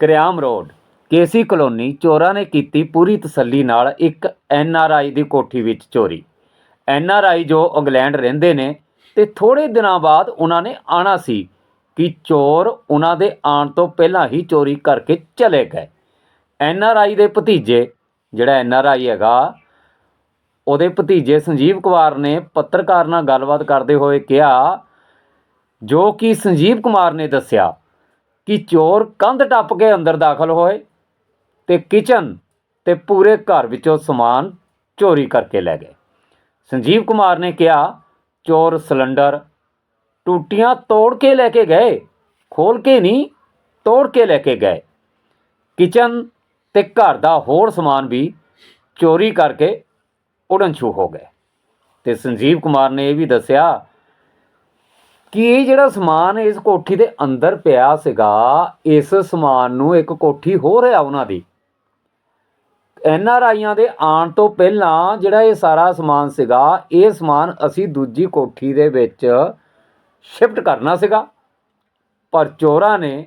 Kariam road. ਕੇਸੀ colony ਚੋਰਾਂ ਨੇ ਕੀਤੀ ਪੂਰੀ ਤਸੱਲੀ ਨਾਲ ਇੱਕ ਐਨ ਆਰ ਆਈ ਦੀ ਕੋਠੀ ਵਿੱਚ ਚੋਰੀ। ਐਨ ਆਰ ਆਈ ਜੋ ਇੰਗਲੈਂਡ ਰਹਿੰਦੇ ਨੇ ਤੇ ਥੋੜੇ ਦਿਨਾਂ ਬਾਅਦ ਉਹਨਾਂ ਨੇ ਆਣਾ ਸੀ ਕਿ ਚੋਰ ਉਹਨਾਂ ਦੇ ਆਉਣ ਤੋਂ ਪਹਿਲਾਂ ਹੀ ਚੋਰੀ ਕਰਕੇ ਚਲੇ ਗਏ। ਐਨ ਆਰ ਆਈ ਦੇ ਭਤੀਜੇ, ਜਿਹੜਾ ਐਨ ਆਰ ਆਈ ਹੈਗਾ, ਉਹਦੇ ਭਤੀਜੇ ਸੰਜੀਵ ਕੁਮਾਰ ਨੇ ਪੱਤਰਕਾਰ ਨਾਲ ਗੱਲਬਾਤ ਕਰਦੇ ਹੋਏ ਕਿਹਾ, ਜੋ ਕਿ ਸੰਜੀਵ ਕੁਮਾਰ ਨੇ ਦੱਸਿਆ ਕਿ ਚੋਰ ਕੰਧ ਟੱਪ ਕੇ ਅੰਦਰ ਦਾਖਲ ਹੋਏ ਤੇ ਕਿਚਨ ਤੇ ਪੂਰੇ ਘਰ ਵਿੱਚੋਂ ਸਮਾਨ ਚੋਰੀ ਕਰਕੇ ਲੈ ਗਏ। ਸੰਜੀਵ ਕੁਮਾਰ ਨੇ ਕਿਹਾ, ਚੋਰ ਸਿਲੰਡਰ ਟੂਟੀਆਂ ਤੋੜ ਕੇ ਲੈ ਕੇ ਗਏ, ਖੋਲ ਕੇ ਨਹੀਂ, ਤੋੜ ਕੇ ਲੈ ਕੇ ਗਏ। ਕਿਚਨ ਤੇ ਘਰ ਦਾ ਹੋਰ ਸਮਾਨ ਵੀ ਚੋਰੀ ਕਰਕੇ ਉਡਨ ਛੂ ਹੋ ਗਏ। ਤੇ ਸੰਜੀਵ ਕੁਮਾਰ ਨੇ ਇਹ ਵੀ ਦੱਸਿਆ ਕਿ ਇਹ ਜਿਹੜਾ ਸਮਾਨ ਇਸ ਕੋਠੀ ਦੇ ਅੰਦਰ ਪਿਆ ਸੀਗਾ, ਇਸ ਸਮਾਨ ਨੂੰ ਇੱਕ ਕੋਠੀ ਹੋ ਰਿਹਾ ਉਹਨਾਂ ਦੀ? ਐਨ ਆਰ ਆਈਆਂ ਦੇ ਆਉਣ ਤੋਂ ਪਹਿਲਾਂ ਜਿਹੜਾ ਇਹ ਸਾਰਾ ਸਮਾਨ ਸੀਗਾ, ਇਹ ਸਮਾਨ ਅਸੀਂ ਦੂਜੀ ਕੋਠੀ ਦੇ ਵਿੱਚ ਸ਼ਿਫਟ ਕਰਨਾ ਸੀਗਾ। ਪਰ ਚੋਰਾਂ ਨੇ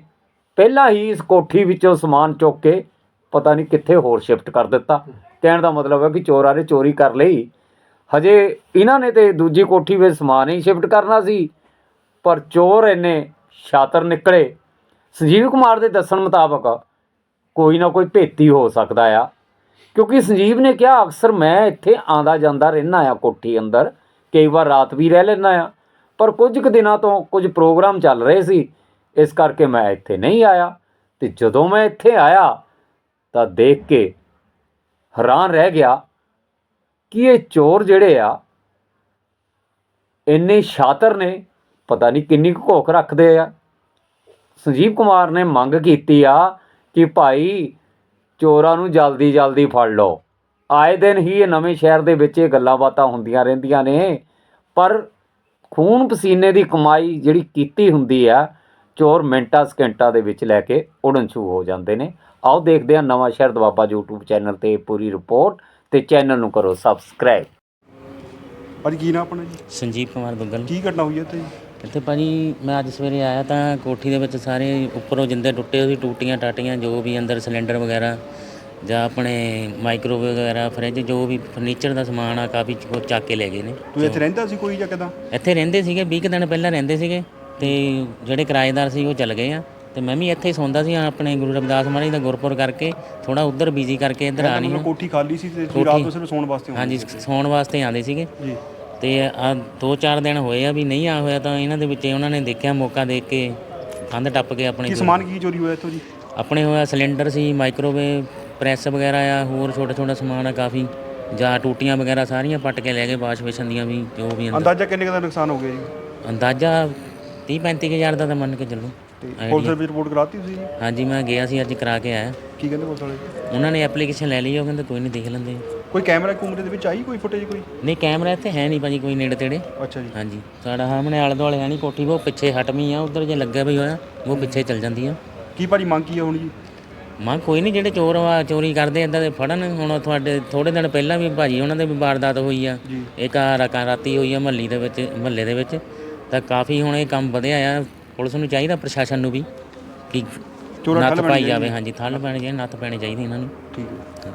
ਪਹਿਲਾਂ ਹੀ ਇਸ ਕੋਠੀ ਵਿੱਚੋਂ ਸਮਾਨ ਚੁੱਕ ਕੇ ਪਤਾ ਨਹੀਂ ਕਿੱਥੇ ਹੋਰ ਸ਼ਿਫਟ ਕਰ ਦਿੱਤਾ। ਕਹਿਣ ਦਾ ਮਤਲਬ ਹੈ ਕਿ ਚੋਰਾਂ ਨੇ ਚੋਰੀ ਕਰ ਲਈ। ਹਜੇ ਇਹਨਾਂ ਨੇ ਤੇ ਦੂਜੀ ਕੋਠੀ ਵਿੱਚ ਸਮਾਨ ਹੀ ਸ਼ਿਫਟ ਕਰਨਾ ਸੀ। ਪਰ ਚੋਰ ਇੰਨੇ ਸ਼ਾਤਰ ਨਿਕਲੇ, ਸੰਜੀਵ ਕੁਮਾਰ ਦੇ ਦੱਸਣ ਮੁਤਾਬਕ ਕੋਈ ਨਾ ਕੋਈ ਭੇਤੀ ਹੋ ਸਕਦਾ ਆ। ਕਿਉਂਕਿ ਸੰਜੀਵ ਨੇ ਕਿਹਾ, ਅਕਸਰ ਮੈਂ ਇੱਥੇ ਆਂਦਾ ਜਾਂਦਾ ਰਹਿਣਾ ਆ ਕੋਠੀ ਅੰਦਰ, ਕਈ ਵਾਰ ਰਾਤ ਵੀ ਰਹਿ ਲੈਂਦਾ ਆ। ਪਰ ਕੁਝ ਕੁ ਦਿਨਾਂ ਤੋਂ ਕੁਝ ਪ੍ਰੋਗਰਾਮ ਚੱਲ ਰਹੇ ਸੀ, ਇਸ ਕਰਕੇ ਮੈਂ ਇੱਥੇ ਨਹੀਂ ਆਇਆ। ਤੇ ਜਦੋਂ ਮੈਂ ਇੱਥੇ ਆਇਆ, ਤਾਂ ਦੇਖ ਕੇ ਹੈਰਾਨ ਰਹਿ ਗਿਆ ਕਿ ਇਹ ਚੋਰ ਜਿਹੜੇ ਆ, ਇੰਨੇ ਸ਼ਾਤਰ ਨੇ ਪਤਾ ਨਹੀਂ ਕਿੰਨੀ ਕੁ ਘੋਖ ਰੱਖਦੇ ਆ। ਸੰਜੀਵ ਕੁਮਾਰ ਨੇ ਮੰਗ ਕੀਤੀ ਆ ਕਿ ਭਾਈ ਚੋਰਾਂ ਨੂੰ ਜਲਦੀ ਜਲਦੀ ਫੜ ਲਓ। ਆਏ ਦਿਨ ਹੀ ਇਹ ਨਵੇਂ ਸ਼ਹਿਰ ਦੇ ਵਿੱਚ ਇਹ ਗੱਲਾਂ ਬਾਤਾਂ ਹੁੰਦੀਆਂ ਰਹਿੰਦੀਆਂ ਨੇ। ਪਰ ਖੂਨ ਪਸੀਨੇ ਦੀ ਕਮਾਈ ਜਿਹੜੀ ਕੀਤੀ ਹੁੰਦੀ ਆ ਚੋਰ ਮਿੰਟਾਂ ਸਕਿੰਟਾਂ ਦੇ ਵਿੱਚ ਲੈ ਕੇ ਉਡਨ ਛੂ ਹੋ ਜਾਂਦੇ ਨੇ। ਆਓ ਦੇਖਦੇ ਹਾਂ ਨਵਾਂ ਸ਼ਹਿਰ ਦਵਾਬਾ YouTube ਚੈਨਲ ਤੇ ਪੂਰੀ ਰਿਪੋਰਟ ਤੇ ਚੈਨਲ ਨੂੰ ਕਰੋ ਸਬਸਕ੍ਰਾਈਬ ਭਾਜੀ ਕੀ ਨਾ ਆਪਣਾ ਜੀ? ਸੰਜੀਵ ਕੁਮਾਰ ਦੁੱਗਲ। ਕੀ ਘਟਨਾ ਹੋਈ ਹੈ ਜੀ? ਇੱਥੇ ਭਾਜੀ ਮੈਂ ਅੱਜ ਸਵੇਰੇ ਆਇਆ ਤਾਂ ਕੋਠੀ ਦੇ ਵਿੱਚ ਸਾਰੇ ਉੱਪਰੋਂ ਜਿੰਦੇ ਟੁੱਟੇ ਹੋਏ ਸੀ ਟੂਟੀਆਂ ਟਾਟੀਆਂ ਜੋ ਵੀ ਅੰਦਰ ਸਿਲੰਡਰ ਵਗੈਰਾ ਜਾਂ ਆਪਣੇ ਮਾਈਕ੍ਰੋਵੇਵ ਵਗੈਰਾ ਫਰਿੱਜ ਜੋ ਵੀ ਫਰਨੀਚਰ ਦਾ ਸਮਾਨ ਆ ਕਾਫੀ ਕੁਝ ਚੱਕ ਕੇ ਲੈ ਗਏ ਨੇ। ਤੂੰ ਇੱਥੇ ਰਹਿੰਦਾ ਸੀ ਕੋਈ ਜਾਂ ਕਿਦਾਂ? ਇੱਥੇ ਰਹਿੰਦੇ ਸੀਗੇ 20 ਕੁ ਦਿਨ ਪਹਿਲਾਂ ਰਹਿੰਦੇ ਸੀਗੇ ਤੇ ਜਿਹੜੇ ਕਿਰਾਏਦਾਰ ਸੀ ਉਹ ਚੱਲ ਗਏ ਆ। ਤੇ ਮੈਂ ਵੀ ਇੱਥੇ ਹੀ ਸੌਂਦਾ ਸੀ ਆਪਣੇ ਗੁਰੂ ਰਵਿਦਾਸ ਮਹਾਰਾਜ ਦਾ ਗੁਰਪੁਰ ਕਰਕੇ ਥੋੜਾ ਉਧਰ ਬਿਜ਼ੀ ਕਰਕੇ ਇੱਧਰ ਆ ਨਹੀਂ ਕੋਠੀ ਖਾਲੀ ਸੀ ਤੇ ਤੁਸੀਂ ਰਾਤ ਨੂੰ ਸਿਰਫ ਸੌਣ ਵਾਸਤੇ ਆਉਂਦੇ ਹਾਂਜੀ ਸੌਣ ਵਾਸਤੇ ਆਉਂਦੇ ਸੀਗੇ। ਜੀ। ਤੇ ਆ ਦੋ ਚਾਰ ਦਿਨ ਹੋਏ ਆ ਵੀ ਨਹੀਂ ਆ ਹੋਇਆ ਤਾਂ ਇਹਨਾਂ ਦੇ ਵਿੱਚ ਉਹਨਾਂ ਨੇ ਦੇਖਿਆ ਮੌਕਾ ਦੇਖ ਕੇ ਕੰਧ ਟੱਪ ਕੇ ਆਪਣੇ ਕੀ ਸਮਾਨ ਕੀ ਚੋਰੀ ਹੋਇਆ ਇੱਥੋਂ ਜੀ? ਆਪਣੇ ਹੋਇਆ ਸਿਲੰਡਰ ਸੀ ਮਾਈਕ੍ਰੋਵੇਵ ਪ੍ਰੈਸ ਵਗੈਰਾ ਆ ਹੋਰ ਛੋਟਾ ਛੋਟਾ ਸਮਾਨ ਆ ਕਾਫੀ। ਜਾਂ ਟੂਟੀਆਂ ਵਗੈਰਾ ਸਾਰੀਆਂ ਪੱਟ ਕੇ ਲੈ ਗਏ ਵਾਸ਼ ਬੇਸਨ ਦੀਆਂ ਵੀ ਜੋ ਵੀ ਅੰਦਰ। ਅੰਦਾਜ਼ਾ ਕਿੰਨੇ ਕੁ ਦਾ ਨੁਕਸਾਨ ਹੋ ਗਿਆ ਜੀ? ਅੰਦਾਜ਼ਾ 30 35 ਹਜ਼ਾਰ ਦਾ ਤਾਂ ਮੰਨ ਕੇ ਚੱਲੋ। ਤੇ ਪੁਲਿਸ ਵਿੱਚ ਰਿਪੋਰਟ ਕਰਾਤੀ ਤੁਸੀਂ ਜੀ? ਹਾਂਜੀ ਮੈਂ ਗਿਆ ਸੀ ਅੱਜ ਕਰਾ ਕੇ ਆਇਆ। ਕੀ ਕਹਿੰਦੇ ਪੁਲਿਸ ਵਾਲੇ? ਉਹਨਾਂ ਨੇ ਐਪਲੀਕੇਸ਼ਨ ਲੈ ਲਈ ਉਹ ਕਹਿੰਦੇ ਕੋਈ ਨਹੀਂ ਦੇਖ ਲੈਂਦੇ। ਕੋਈ ਕੈਮਰਾ ਕੂਮਰੇ ਦੇ ਵਿੱਚ ਆਈ ਕੋਈ ਫੁਟੇਜ ਕੋਈ? ਨਹੀਂ ਕੈਮਰਾ ਇੱਥੇ ਹੈ ਨਹੀਂ ਭਾਜੀ ਕੋਈ ਨੇੜੇ ਤੇੜੇ। ਅੱਛਾ ਜੀ। ਹਾਂਜੀ। ਸਾਡਾ ਸਾਹਮਣੇ ਆਲੇ ਦੁਆਲੇ ਹੈ ਨਹੀਂ ਕੋਠੀ ਉਹ ਪਿੱਛੇ ਹਟਵੀਂ ਆ ਉਧਰ ਜੇ ਲੱਗਿਆ ਵੀ ਹੋਇਆ ਉਹ ਪਿੱਛੇ ਚੱਲ ਜਾਂਦੀ ਆ ਕੀ ਭਾਜੀ ਮੰਗ ਕੀ ਹੁਣ ਜੀ? ਮਾਂ ਕੋਈ ਨਹੀਂ ਜਿਹੜੇ ਚੋਰ ਵਾ ਚੋਰੀ ਕਰਦੇ ਇਦਾਂ ਦੇ ਫੜਨ। ਹੁਣ ਤੁਹਾਡੇ ਥੋੜੇ ਦਿਨ ਪਹਿਲਾਂ ਵੀ ਭਾਜੀ ਉਹਨਾਂ ਦੇ ਵੀ ਵਾਰਦਾਤ ਹੋਈ ਆ। ਜੀ। ਇੱਕ ਆ ਰਕਾ ਰਾਤੀ ਹੋਈ ਆ ਮਹੱਲੀ ਦੇ ਵਿੱਚ ਮਹੱਲੇ ਦੇ ਵਿੱਚ। ਤਾਂ ਕਾਫੀ ਹੁਣ ਇਹ ਕੰਮ ਵਧਿਆ ਆ। ਪੁਲਿਸ ਨੂੰ ਚਾਹੀਦਾ ਪ੍ਰਸ਼ਾਸਨ ਨੂੰ ਵੀ ਕਿ ਚੋਰਾਂ ਨੱਥ ਪਾਈ ਜਾਵੇ। ਹਾਂਜੀ ਥੱਲ ਪੈਣੀ ਚਾਹੀਦੀ ਨੱਥ ਪੈਣੀ ਚਾਹੀਦੀ ਇਹਨਾਂ ਨੂੰ। ਠੀਕ ਹੈ।